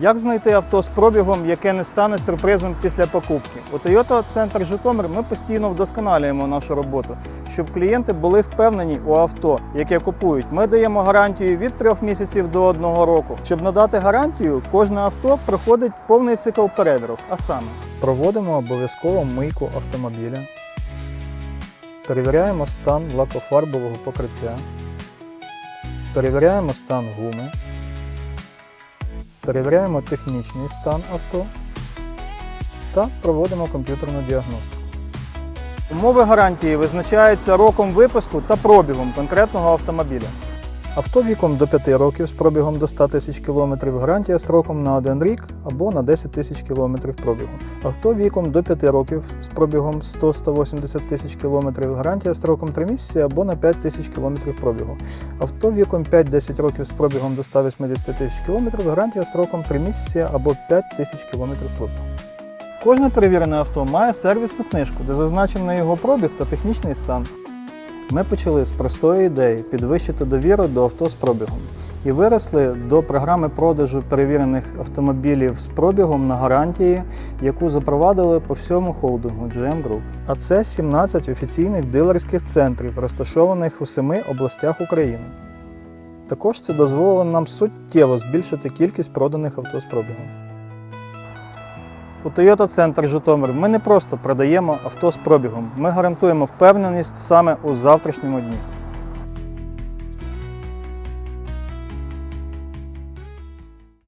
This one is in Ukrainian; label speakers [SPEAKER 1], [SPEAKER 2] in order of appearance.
[SPEAKER 1] Як знайти авто з пробігом, яке не стане сюрпризом після покупки? У Toyota Центр Житомир ми постійно вдосконалюємо нашу роботу, щоб клієнти були впевнені у авто, яке купують. Ми даємо гарантію від 3 місяців до 1 року. Щоб надати гарантію, кожне авто проходить повний цикл перевірок. А саме проводимо обов'язково мийку автомобіля, перевіряємо стан лакофарбового покриття, перевіряємо стан гуми. Перевіряємо технічний стан авто та проводимо комп'ютерну діагностику. Умови гарантії визначаються роком випуску та пробігом конкретного автомобіля. Авто віком до 5 років з пробігом до 100 тисяч км гарантія строком на 1 рік або на 10 тисяч км пробігу. Авто віком до 5 років з пробігом 100-180 тисяч км гарантія строком 3 місяці або на 5 тисяч км пробігу. Авто віком 5-10 років з пробігом до 180 тисяч км гарантія строком 3 місяці або 5 тисяч км пробігу. Кожне перевірене авто має сервісну книжку, де зазначений його пробіг та технічний стан. Ми почали з простої ідеї підвищити довіру до авто з пробігом і виросли до програми продажу перевірених автомобілів з пробігом на гарантії, яку запровадили по всьому холдингу GM Group. А це 17 офіційних дилерських центрів, розташованих у семи областях України. Також це дозволило нам суттєво збільшити кількість проданих авто з пробігом. У Toyota Центр Житомир ми не просто продаємо авто з пробігом, ми гарантуємо впевненість саме у завтрашньому дні.